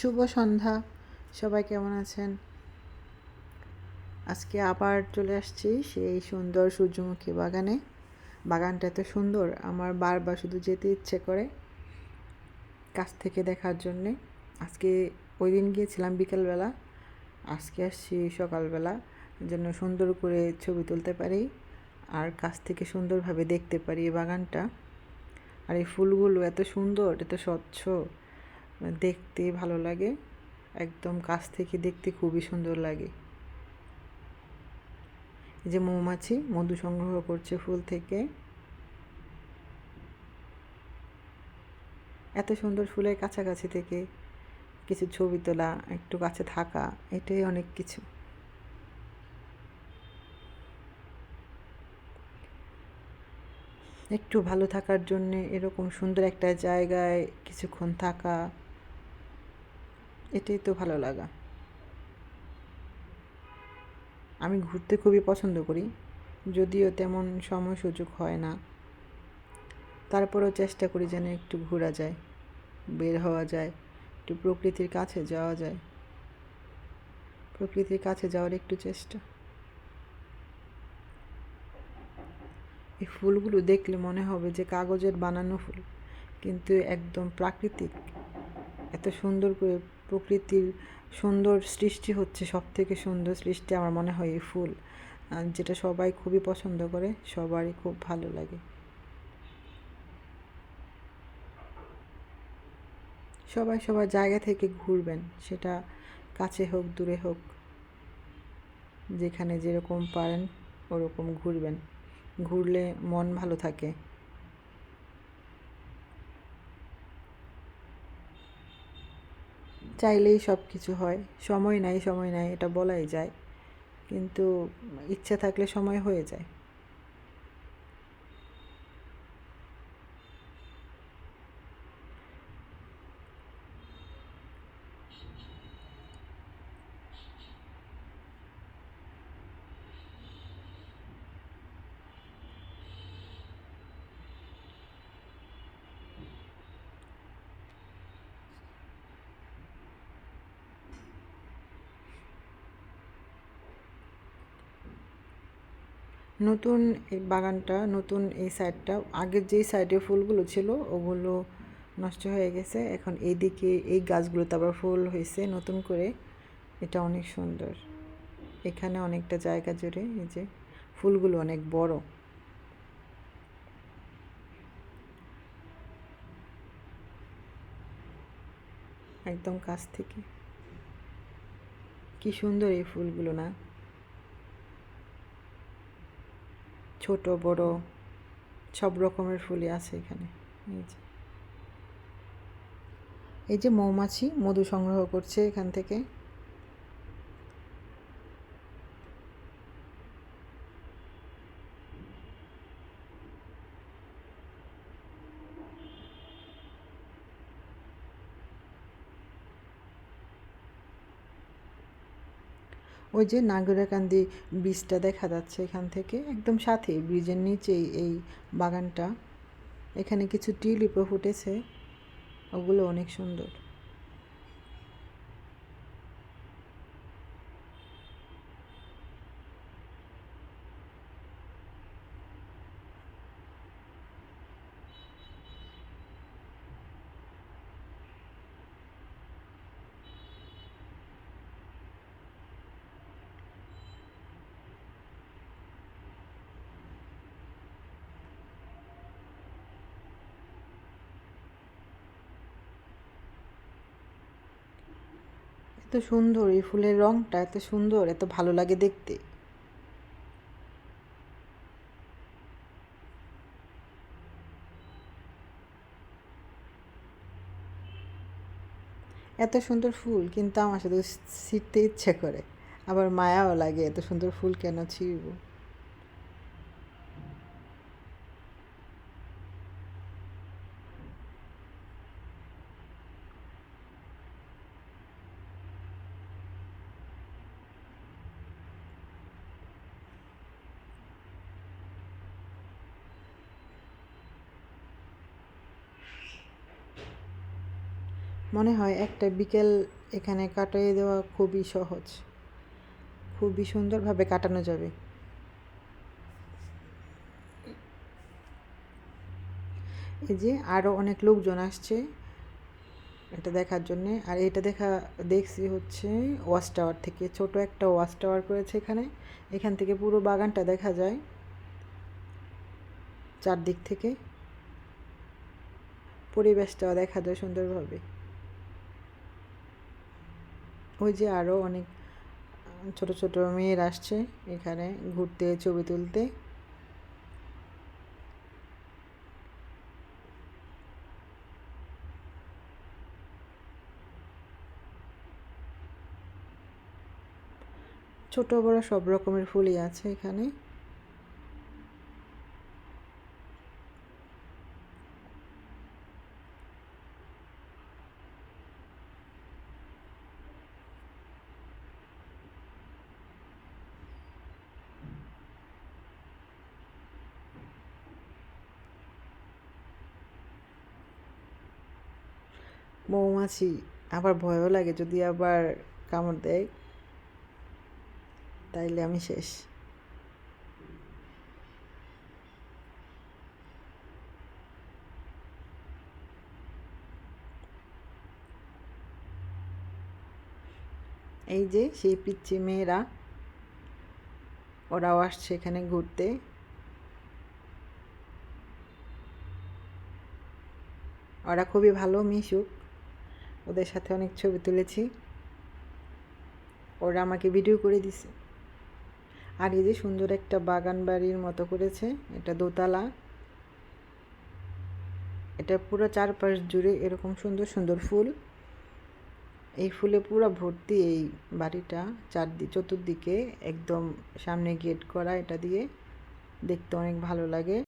শুভ সন্ধ্যা। সবাই কেমন আছেন? আজকে আবার চলে আসছি সেই সুন্দর সূর্যমুখী বাগানে। বাগানটা এত সুন্দর, আমার বারবার শুধু যেতে ইচ্ছে করে কাছ থেকে দেখার জন্যে। আজকে ওই দিন গিয়েছিলাম বিকেলবেলা, আজকে আসছি সকালবেলা যেন সুন্দর করে ছবি তুলতে পারি আর কাছ থেকে সুন্দরভাবে দেখতে পারি এই বাগানটা। আর এই ফুলগুলো এত সুন্দর, এত স্বচ্ছ। দেখতে ভালো লাগে। একদম কাছ থেকে দেখতে খুবই সুন্দর লাগে। যে মৌমাছি, মধু সংগ্রহ করছে ফুল থেকে। এত সুন্দর ফুলের কাছাকাছি থেকে কিছু ছবি তোলা, একটু কাছে থাকা, এটাই অনেক কিছু। একটু ভালো থাকার জন্যে এরকম সুন্দর একটা জায়গায় কিছুক্ষণ থাকা এটাই তো ভালো লাগা। আমি ঘুরতে খুবই পছন্দ করি, যদিও তেমন সময় সুযোগ হয় না। তারপরেও চেষ্টা করি যেন একটু ঘোরা যায়, বের হওয়া যায়, একটু প্রকৃতির কাছে যাওয়া যায়। প্রকৃতির কাছে যাওয়ার একটু চেষ্টা। এই ফুলগুলো দেখলে মনে হবে যে কাগজের বানানো ফুল, কিন্তু একদম প্রাকৃতিক। এত সুন্দর করে প্রকৃতির সুন্দর সৃষ্টি হচ্ছে সব থেকে সুন্দর সৃষ্টি আমার মনে হয় এই ফুল যেটা সবাই খুবই পছন্দ করে, সবারই খুব ভালো লাগে। সবাই সবার জায়গা থেকে ঘুরবেন, সেটা কাছে হোক, দূরে হোক, যেখানে যেরকম পারেন ওরকম ঘুরবেন। ঘুরলে মন ভালো থাকে। চাইলেই সব কিছু হয়। সময় নাই সময় নাই, এটা বলাই যায়। কিন্তু ইচ্ছে থাকলে সময় হয়ে যায়। নতুন এই বাগানটা, নতুন এই সাইডটা, আগের যেই সাইডে ফুলগুলো ছিল ওগুলো নষ্ট হয়ে গেছে। এখন এইদিকে এই গাছগুলোতে আবার ফুল হয়েছে নতুন করে। এটা অনেক সুন্দর। এখানে অনেকটা জায়গা জুড়ে এই যে ফুলগুলো অনেক বড়। একদম কাছ থেকে। কি সুন্দর এই ফুলগুলো না? ছোট, বড়, সব রকমের ফুলই আছে এখানে। এই যে। এই যে মৌমাছি, মধু সংগ্রহ করছে এখান থেকে। ওই যে নাগরাকান্দি ব্রিজটা দেখা যাচ্ছে এখান থেকে, একদম সাথে ব্রিজের নিচেই এই বাগানটা। এখানে কিছু টিউলিপও ফুটেছে, ওগুলো অনেক সুন্দর। এত সুন্দর, এই ফুলের রঙটা এত সুন্দর, এত ভালো লাগে দেখতে। এত সুন্দর ফুল, কিন্তু আমার সাথে ছিঁড়তে ইচ্ছে করে। আবার মায়াও লাগে এত সুন্দর ফুল কেন ছিঁড়ব? মনে হয় একটা বিকেল এখানে কাটিয়ে দেওয়া খুবই সহজ। খুবই সুন্দরভাবে কাটানো যাবে। এই যে আরও অনেক লোকজন আসছে এটা দেখার জন্যে। আর এটা দেখা, দেখছি হচ্ছে ওয়াচ টাওয়ার থেকে। ছোট একটা ওয়াচ টাওয়ার করেছে এখানে। এখান থেকে পুরো বাগানটা দেখা যায়। চারদিক থেকে। পরিবেশটাও দেখা যায় সুন্দরভাবে। ওই যে আরও অনেক ছোট ছোট মেয়ের আসছে এখানে ঘুরতে, ছবি তুলতে। ছোট বড় সব রকমের ফুলই আছে এখানে। মৌমাছি, আবার ভয়ও লাগে যদি আবার কামড় দেয়, তাইলে আমি শেষ। এই যে সেই পিচ্ছি মেয়েরা, ওরাও আসছে এখানে ঘুরতে। ওরা খুবই ভালো, মিশুক। ওদের সাথে অনেক ছবি তুলেছি। ওরা আমাকে ভিডিও করে দিছে। আর এই যে সুন্দর একটা বাগান বাড়ির মতো করেছে, এটা দোতলা। এটা পুরো চারপাশ জুড়ে এরকম সুন্দর সুন্দর ফুল। এই ফুলে পুরো ভর্তি এই বাড়িটা, চারদি, চতুর্দিকে একদম সামনে গেট করা এটা দিয়ে। দেখতে অনেক ভালো লাগে।